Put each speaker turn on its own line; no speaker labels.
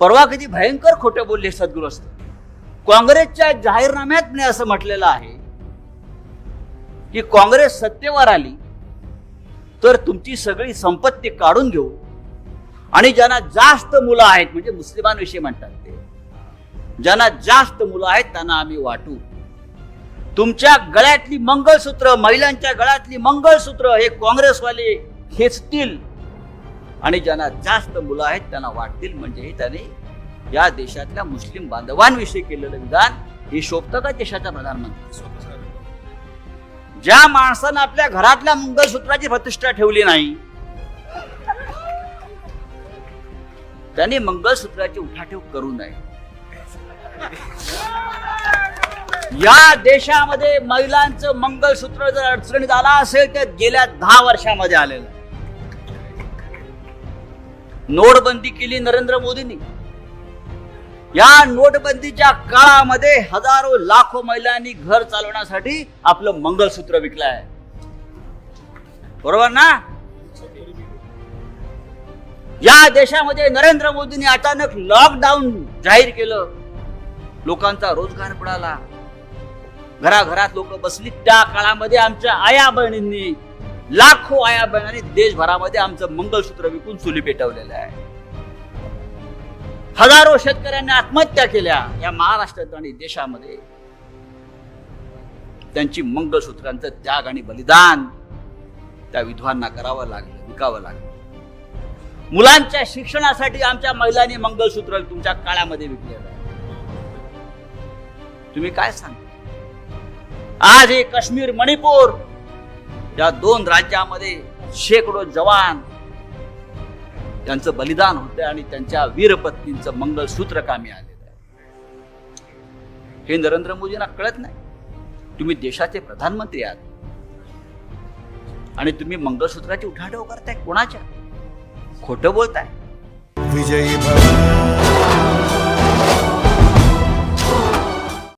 परवा कधी भयंकर खोटे बोलले सद्गुरुस्त काँग्रेसच्या जाहीरनाम्यात मी असं म्हटलेलं आहे की काँग्रेस सत्तेवर आली तर तुमची सगळी संपत्ती काढून घेऊ. आणि ज्यांना जास्त मुलं आहेत म्हणजे मुस्लिमांविषयी म्हणतात ते ज्यांना जास्त मुलं आहेत त्यांना आम्ही वाटू. तुमच्या गळ्यातली मंगळसूत्र महिलांच्या गळ्यातली मंगळसूत्र हे काँग्रेसवाले खेचतील आणि ज्यांना जास्त मुलं आहेत त्यांना वाटतील म्हणजे हे त्याने या देशातल्या मुस्लिम बांधवांविषयी केलेलं विधान हे शोभतं का देशाचा प्रधानमंत्री? ज्या माणसानं आपल्या घरातल्या मंगळसूत्राची प्रतिष्ठा ठेवली नाही त्याने मंगळसूत्राची उठाठेव करू नये. या देशामध्ये महिलांचं मंगळसूत्र जर अडचणीत आला असेल तर गेल्या दहा वर्षामध्ये आलेलं. नोटबंदी केली नरेंद्र मोदींनी. या नोटबंदीच्या काळामध्ये हजारो लाखो महिलांनी घर चालवण्यासाठी आपलं मंगळसूत्र विकलं आहे बरोबर ना? या देशामध्ये नरेंद्र मोदींनी अचानक लॉकडाऊन जाहीर केलं. लोकांचा रोजगार बुडाला घराघरात लोक बसली. त्या काळामध्ये आमच्या आया बहिणींनी लाखो आया बहिणी देशभरामध्ये आमचं मंगलसूत्र विकून चुली पेटवलेलं आहे. हजारो शेतकऱ्यांनी आत्महत्या केल्या या महाराष्ट्रात आणि देशामध्ये. त्यांची मंगळसूत्रांचं त्याग आणि बलिदान त्या विधवांना करावं लागलं विकावं लागलं. मुलांच्या शिक्षणासाठी आमच्या महिलांनी मंगळसूत्र तुमच्या काळामध्ये विकलेलं तुम्ही काय सांगता? आज हे काश्मीर मणिपूर या दोन राज्यामध्ये शेकडो जवान त्यांचं बलिदान होतं आणि त्यांच्या वीरपत्नींचं मंगळसूत्र कामी आलेलं आहे. हे नरेंद्र मोदींना कळत नाही. तुम्ही देशाचे प्रधानमंत्री आहात. आणि तुम्ही मंगळसूत्राची उठाठेव करताय कोणाच्या? खोटं बोलताय.
विजयी